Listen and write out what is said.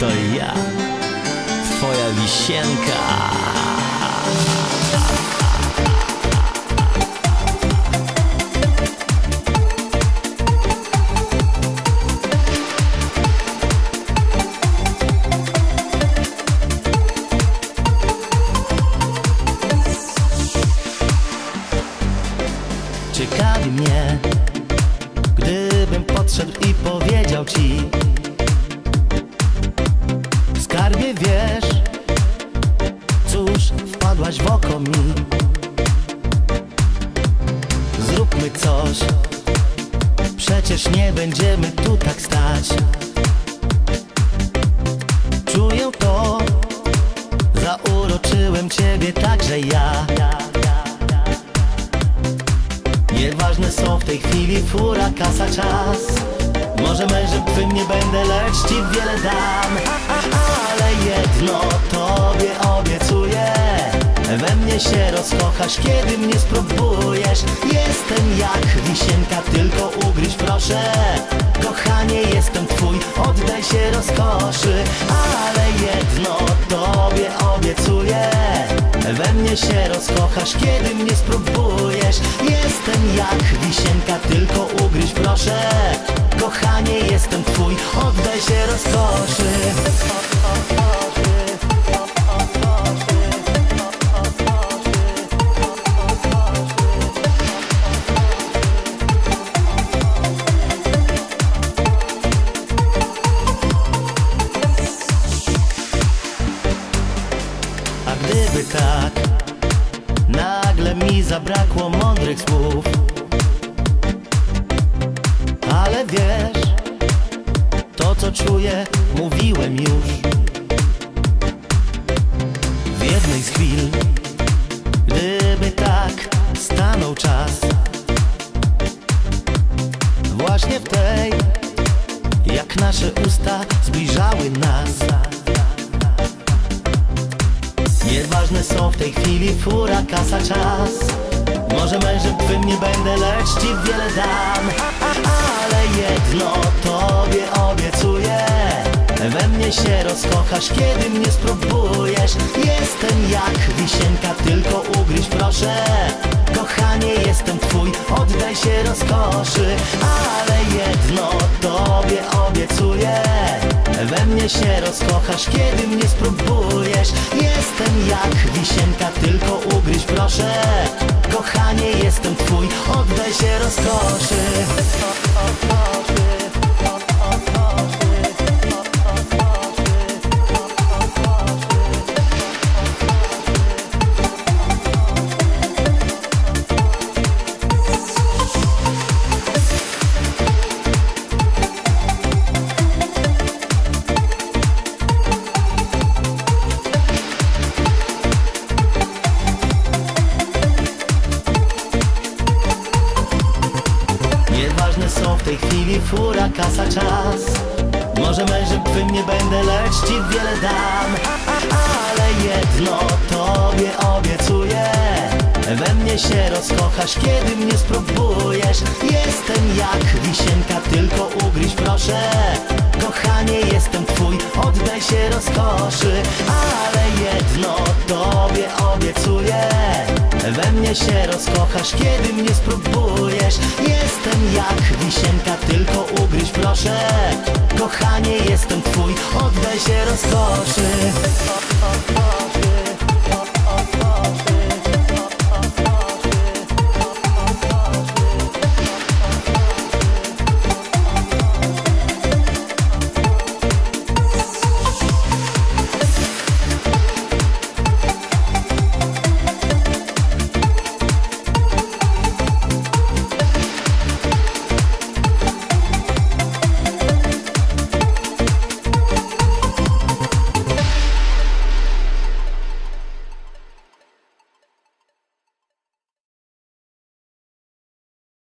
to ja, twoja wisienka. Ciekawi mnie, gdybym podszedł i powiedział ci wiesz, cóż wpadłaś w oko mi. Zróbmy coś, przecież nie będziemy tu tak stać. Czuję to, zauroczyłem ciebie także ja. Nieważne są w tej chwili fura, kasa, czas. Może mężem twym nie będę, lecz ci wiele dam jedno tobie obiecuję. We mnie się rozkochasz, kiedy mnie spróbujesz. Jestem jak wisienka, tylko ugryź proszę. Kochanie, jestem twój, oddaj się rozkoszy. Ale jedno tobie obiecuję. We mnie się rozkochasz, kiedy mnie spróbujesz. Jestem jak wisienka, tylko ugryź proszę. Kochanie, jestem twój, oddaj się rozkoszy zabrakło mądrych słów. Ale wiesz To co czuję mówiłem już. W jednej z chwil Gdyby tak stanął czas. Właśnie w tej Jak nasze usta zbliżały nas Nieważne są w tej chwili fura, kasa, czas. Może mężem nie będę, lecz ci wiele dam. Ale jedno tobie obiecuję. We mnie się rozkochasz, kiedy mnie spróbujesz. Jestem jak wisienka, tylko ugryź proszę. Kochanie, jestem twój, oddaj się rozkoszy mnie się rozkochasz, kiedy mnie spróbujesz. Jestem jak wisienka, chwili fura, kasa, czas. Może mężem nie będę, lecz ci wiele dam. Ale jedno tobie obiecuję. We mnie się rozkochasz, kiedy mnie spróbujesz. Jestem jak wisienka, tylko ugryź proszę. Kochanie, jestem twój, oddaj się rozkoszy. Ale jedno tobie obiecuję. We mnie się rozkochasz, kiedy mnie spróbujesz Jestem jak wisienka, tylko ugryź proszę. Kochanie, jestem twój, oddaj się rozkoszy